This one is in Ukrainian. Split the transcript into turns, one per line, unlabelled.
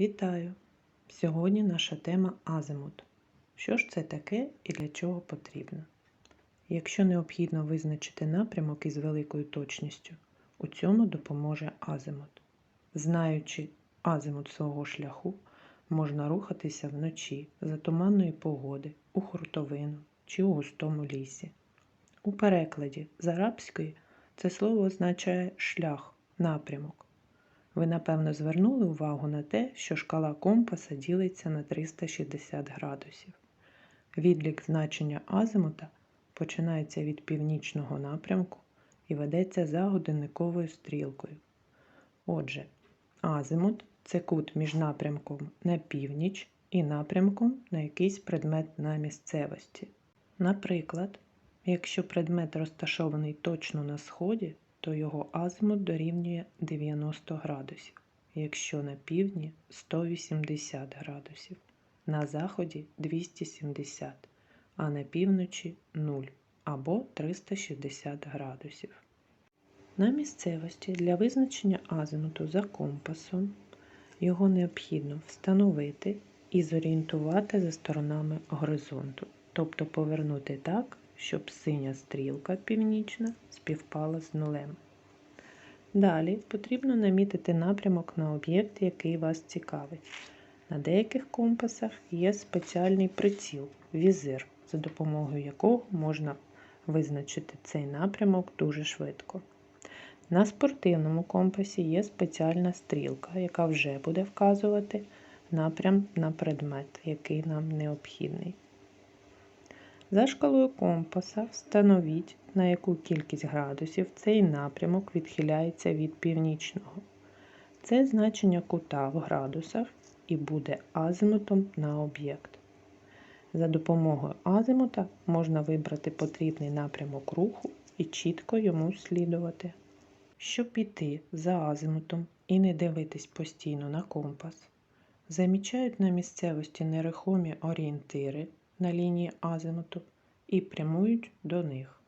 Вітаю! Сьогодні наша тема азимут. Що ж це таке і для чого потрібно? Якщо необхідно визначити напрямок із великою точністю, у цьому допоможе азимут. Знаючи азимут свого шляху, можна рухатися вночі за туманної погоди, у хуртовину чи у густому лісі. У перекладі з арабської це слово означає шлях, напрямок. Ви, напевно, звернули увагу на те, що шкала компаса ділиться на 360 градусів. Відлік значення азимута починається від північного напрямку і ведеться за годинниковою стрілкою. Отже, азимут це кут між напрямком на північ і напрямком на якийсь предмет на місцевості. Наприклад, якщо предмет розташований точно на сході, то його азимут дорівнює 90 градусів, якщо на півдні 180 градусів, на заході 270, а на півночі 0 або 360 градусів. На місцевості для визначення азимуту за компасом його необхідно встановити і зорієнтувати за сторонами горизонту, тобто повернути так, щоб синя стрілка північна співпала з нулем. Далі потрібно намітити напрямок на об'єкт, який вас цікавить. На деяких компасах є спеціальний приціл, візир, за допомогою якого можна визначити цей напрямок дуже швидко. На спортивному компасі є спеціальна стрілка, яка вже буде вказувати напрям на предмет, який нам необхідний. За шкалою компаса встановіть, на яку кількість градусів цей напрямок відхиляється від північного. Це значення кута в градусах і буде азимутом на об'єкт. За допомогою азимута можна вибрати потрібний напрямок руху і чітко йому слідувати. Щоб піти за азимутом і не дивитись постійно на компас, замічають на місцевості нерухомі орієнтири на лінії азимуту і прямують до них.